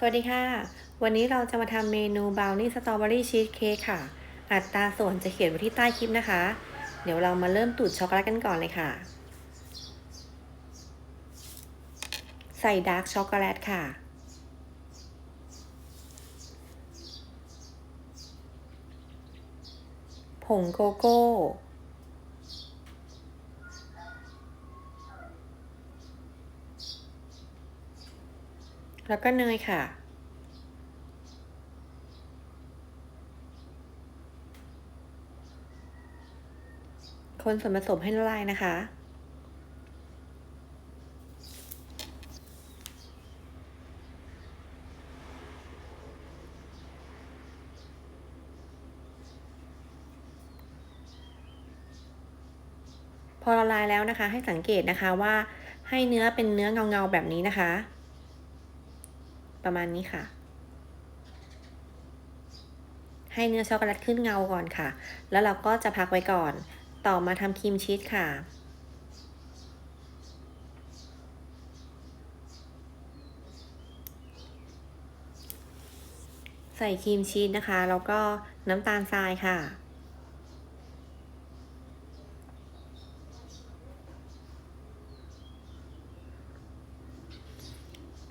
สวัสดีค่ะ วันนี้เราจะมาทำเมนูบราวนี่สตรอเบอรี่ชีสเค้กค่ะ อัตราส่วนจะเขียนไว้ที่ใต้คลิปนะคะ เดี๋ยวเรามาเริ่มตูดช็อกโกแลตกันก่อนเลยค่ะ ใส่ดาร์กช็อกโกแลตค่ะ ผงโกโก้ แล้วก็เนยค่ะ คนส่วนผสมให้ละลายนะคะพอละลายแล้วนะคะ ให้สังเกตนะคะว่าให้เนื้อเป็นเนื้อเงาๆแบบนี้นะคะ ประมาณนี้ค่ะ ให้เนื้อช็อกโกแลตขึ้นเงาก่อนค่ะ แล้วเราก็จะพักไว้ก่อน ต่อมาทำครีมชีสค่ะใส่ครีมชีสนะคะ แล้วก็น้ำตาลทรายค่ะ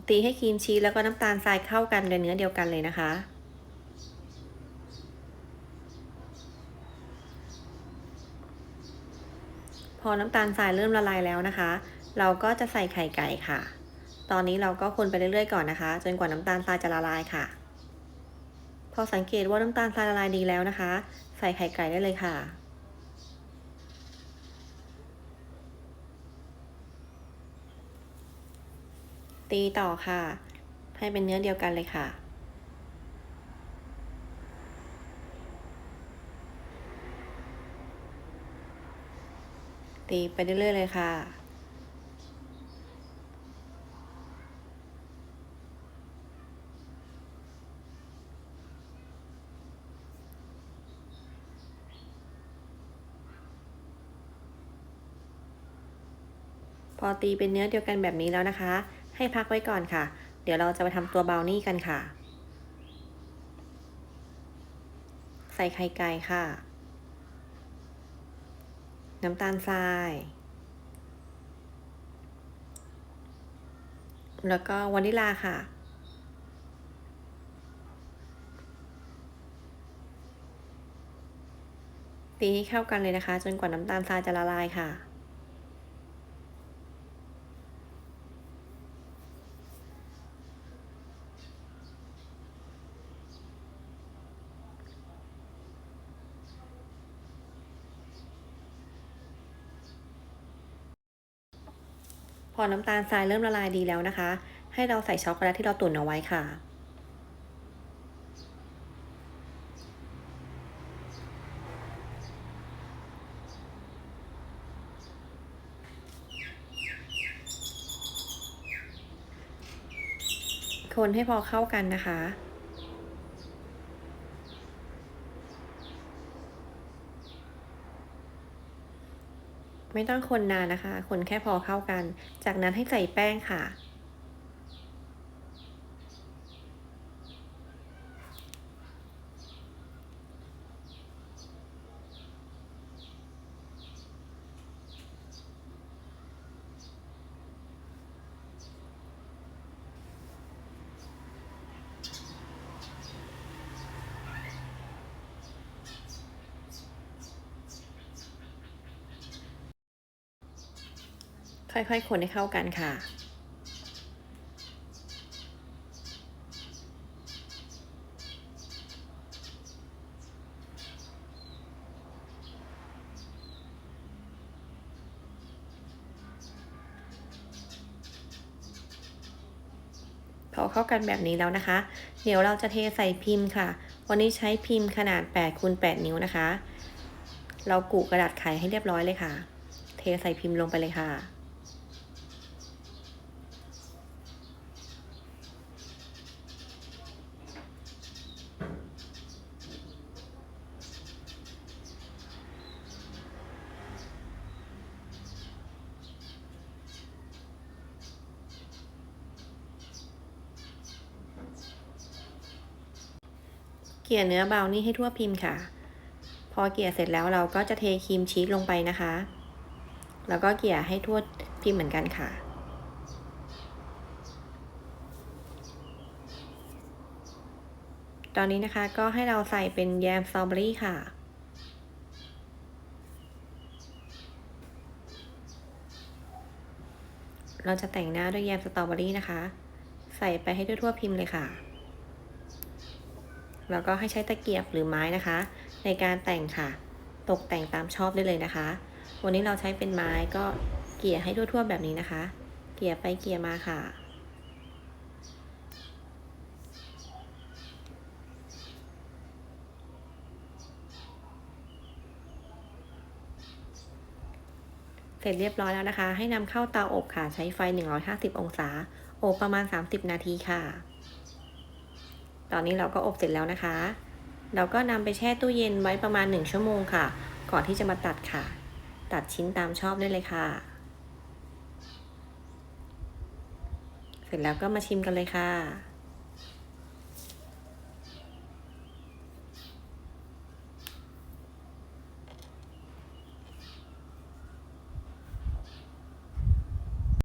ตีให้ครีมชีสแล้วก็น้ำตาลทรายเข้ากันในเนื้อเดียวกันเลยนะคะ พอน้ำตาลทรายเริ่มละลายแล้วนะคะ เราก็จะใส่ไข่ไก่ค่ะ ตอนนี้เราก็คนไปเรื่อยๆก่อนนะคะ จนกว่าน้ำตาลทรายจะละลายค่ะ พอสังเกตว่าน้ำตาลทรายละลายดีแล้วนะคะ ใส่ไข่ไก่ได้เลยค่ะ ตีต่อค่ะ ให้เป็นเนื้อเดียวกันเลยค่ะ ตีไปเรื่อยๆเลยค่ะพอตีเป็นเนื้อเดียวกันแบบนี้แล้วนะคะ ให้พักไว้ก่อนค่ะ เดี๋ยวเราจะไปทำตัวบราวนี่กันค่ะ ใส่ไข่ไก่ค่ะ น้ำตาลทราย แล้วก็วานิลาค่ะตีให้เข้ากันเลยนะคะ จนกว่าน้ำตาลทรายจะละลายค่ะ พอน้ำตาลทรายเริ่มละลายดีแล้วนะคะ ให้เราใส่ช็อกโกแลตที่เราตุ๋นเอาไว้ค่ะ คนให้พอเข้ากันนะคะ ไม่ต้องคนนานนะคะ คนแค่พอเข้ากัน จากนั้นให้ใส่แป้งค่ะ ค่อยๆ คนให้เข้ากันค่ะ พอเข้ากันแบบนี้แล้วนะคะ เดี๋ยวเราจะเทใส่พิมพ์ค่ะ วันนี้ใช้พิมพ์ขนาด8คูณ8นิ้วนะคะ เรากุกระดาษไขให้เรียบร้อยเลยค่ะ เทใส่พิมพ์ลงไปเลยค่ะ เกลี่ยเนื้อเบานี่ให้ทั่วพิมพ์ค่ะ พอเกลี่ยเสร็จแล้วเราก็จะเทครีมชีสลงไปนะคะ แล้วก็เกลี่ยให้ทั่วพิมพ์เหมือนกันค่ะ ตอนนี้นะคะก็ให้เราใส่เป็นแยมสตรอเบอรี่ค่ะเราจะแต่งหน้าด้วยแยมสตรอเบอรี่นะคะ ใส่ไปให้ทั่วๆพิมพ์เลยค่ะ แล้วก็ให้ใช้ตะเกียบหรือไม้นะคะ ในการแต่งค่ะ ตกแต่งตามชอบได้เลยนะคะ วันนี้เราใช้เป็นไม้ก็เกลี่ยให้ทั่วๆแบบนี้นะคะ เกลี่ยไปเกลี่ยมาค่ะเสร็จเรียบร้อยแล้วนะคะ ให้นำเข้าเตาอบค่ะ ใช้ไฟ 150 องศา อบประมาณ 30 นาทีค่ะ ตอนนี้เราก็อบเสร็จแล้วนะคะ เราก็นำไปแช่ตู้เย็นไว้ประมาณ 1 ชั่วโมงค่ะ ก่อนที่จะมาตัดค่ะ ตัดชิ้นตามชอบได้เลยค่ะ เสร็จแล้วก็มาชิมกันเลยค่ะ